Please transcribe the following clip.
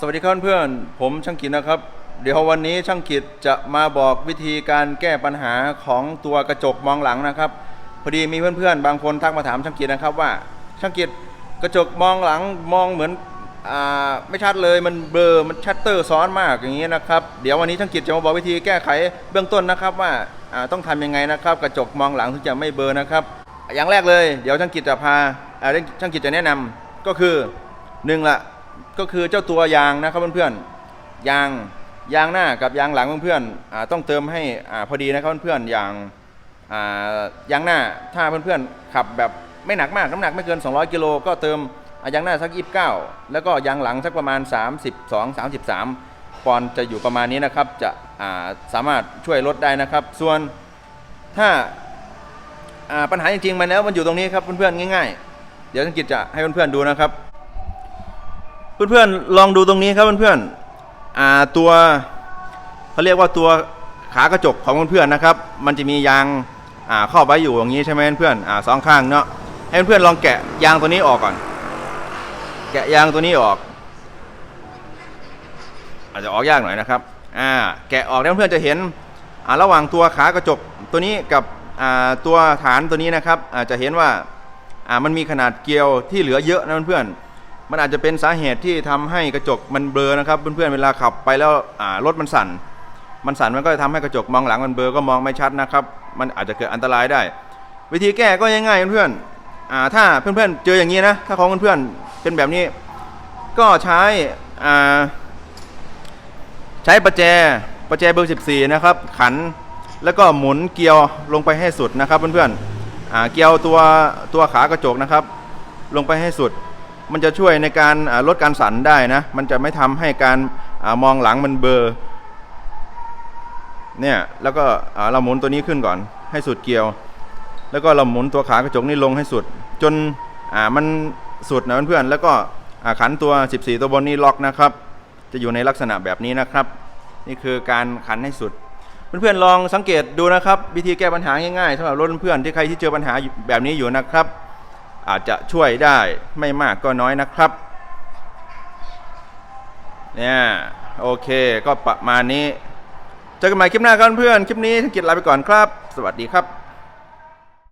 สวัสดีครับเพื่อนผมช่างกิจนะครับ เดี๋ยววันนี้ช่างกิจจะมาบอกวิธีการแก้ปัญหาของตัวกระจกมองหลังนะครับพอดีมีเพื่อนๆ บางคนทักมาถามช่างกิจนะครับว่า ช่างกิจกระจกมองหลังมองเหมือนอ่าไม่ชัดเลยมันเบลอมันชัตเตอร์ซ้อนมากอย่างนี้นะครับเดี๋ยววันนี้ช่างกิจจะมาบอกวิธีแก้ไขเบื้องต้นนะครับว่าอ่าต้องทำยังไงนะครับ กระจกมองหลังถึงจะไม่เบลอนะครับ อย่างแรกเลยเดี๋ยวช่างกิจจะพาอ่าช่างกิจจะแนะนำก็คือหนึ่งละ ก็คือเจ้าตัวยางนะครับเพื่อนๆยางยางหน้ากับยางหลังเพื่อนๆต้องเติมให้อพอดีนะครับเพื่อนๆอย่างยางหน้าถ้าเพื่อนๆขับแบบไม่หนักมากน้ำหนักไม่เกิน 200กิโลก็เติมยางหน้าสัก 29 แล้วก็ยางหลังสักประมาณ 32 33 ปอนด์จะอยู่ประมาณนี้นะครับจะาสามารถช่วยลดได้นะครับ ส่วนถ้าาปัญหาจริงๆมันแล้วมันอยู่ตรงนี้ครับเพื่อนๆง่าย ๆ เดี๋ยวสังกิจจะให้เพื่อนๆดูนะครับ เพื่อนๆลองดูตรงนี้ครับเพื่อนๆอ่าตัวเขาเรียกว่าตัวขากระจกของเพื่อนๆนะครับ มันจะมียางอ่าครอบไว้อยู่อย่างนี้ใช่ไหมเพื่อนๆอ่าสองข้างเนาะให้เพื่อนๆลองแกะยางตัวนี้ออกก่อน แกะยางตัวนี้ออก อาจจะออกยากหน่อยนะครับอ่าแกะออกแล้วเพื่อนๆจะเห็นอ่าระหว่างตัวขากระจกตัวนี้กับอ่าตัวฐานตัวนี้นะครับอาจะเห็นว่าอ่ามันมีขนาดเกลียวที่เหลือเยอะนะเพื่อนๆ มันอาจจะเป็นสาเหตุที่ทำให้กระจกมันเบลอนะครับ เพื่อนๆเวลาขับไปแล้วรถมันสั่น มันสั่นมันก็จะทำให้กระจกมองหลังมันเบลอก็มองไม่ชัดนะครับ มันอาจจะเกิดอันตรายได้ วิธีแก้ก็ง่ายๆเพื่อนๆอ่าถ้าเพื่อนๆเจออย่างนี้นะถ้าของเพื่อนๆเป็นแบบนี้ ก็ใช้ใช้ประแจประแจเบอร์ 14 นะครับ ขันแล้วก็หมุนเกลียวลงไปให้สุดนะครับเพื่อนๆอ่าเกลียวตัวตัวขากระจกนะครับ ลงไปให้สุด มันจะช่วยในการลดการสั่นได้นะ มันจะไม่ทำให้การอมองหลังมันเบลอเนี่ยแล้วก็เราหมุนตัวนี้ขึ้นก่อนให้สุดเกลียว แล้วก็เราหมุนตัวขากระจกนี่ลงให้สุด จนมันสุดนะเพื่อนๆแล้วก็ขันตัว 14 ตัวบนนี้ล็อกนะครับ จะอยู่ในลักษณะแบบนี้นะครับ นี่คือการขันให้สุด เพื่อนๆลองสังเกตดูนะครับ วิธีแก้ปัญหาง่ายๆสำหรับรถเพื่อนที่ใครที่เจอปัญหาแบบนี้อยู่นะครับ อาจจะช่วยได้ไม่มากก็น้อยนะครับเนี่ยโอเคก็ประมาณนี้เจอกันใหม่คลิปหน้าครับเพื่อนคลิปนี้ทั้งกิจลาไปก่อนครับ สวัสดีครับ